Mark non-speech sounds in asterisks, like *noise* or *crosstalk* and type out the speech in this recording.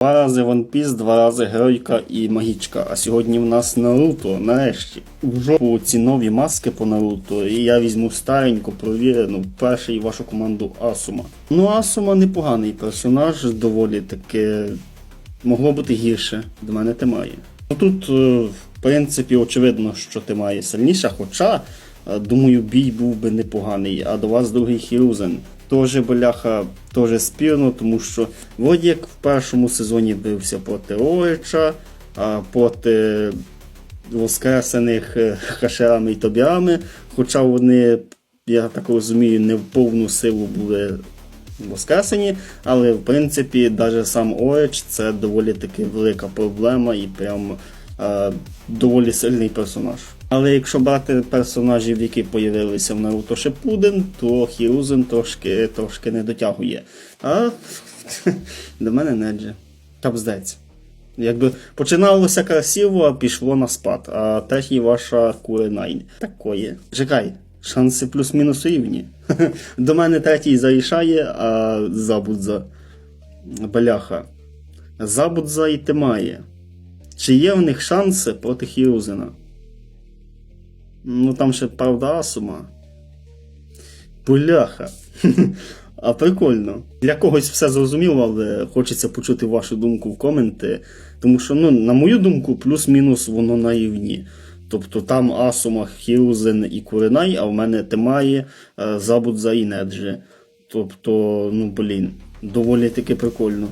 Два рази One Piece, два рази Геройка і Магічка. А сьогодні в нас Наруто, нарешті. В жопу ці нові маски по Наруто. І я візьму стареньку, провірену, перший вашу команду Асума. Ну, Асума непоганий персонаж, доволі таки могло бути гірше. До мене Темає. Ну тут, е, в принципі, очевидно, що Темає сильніша, хоча, е, думаю, бій був би непоганий, а до вас другий Хірузен. Тоже бляха, теж спірно, тому що вроді як в першому сезоні бився проти Орича, проти воскресених е, хашерами і тобіами, хоча вони, я так розумію, не в повну силу були воскресені, але в принципі навіть сам Орич це доволі таки велика проблема і прям доволі сильний персонаж. Але якщо брати персонажів, які появилися в Наруто Shippuden, то Хірузен трошки, трошки не дотягує. А *laughs* до мене Неджі. Капздець. Якби починалося красиво, а пішло на спад. А третій ваша Куренайн. Такое. Чекай, шанси плюс-мінус рівні. *laughs* До мене третій зарішає, а Забудза. Бляха. Забудза і Тимає. Чи є в них шанси проти Хірузена? Ну там ще правда Асума. Бляха. *laughs* А прикольно. Для когось все зрозуміло, але хочеться почути вашу думку в коменти. Тому що, ну, на мою думку, плюс-мінус воно на рівні. Тобто там Асума, Хірузен і Куренай, а в мене Темає, е, Забудза і Неджі. Тобто, ну блін, доволі таки прикольно.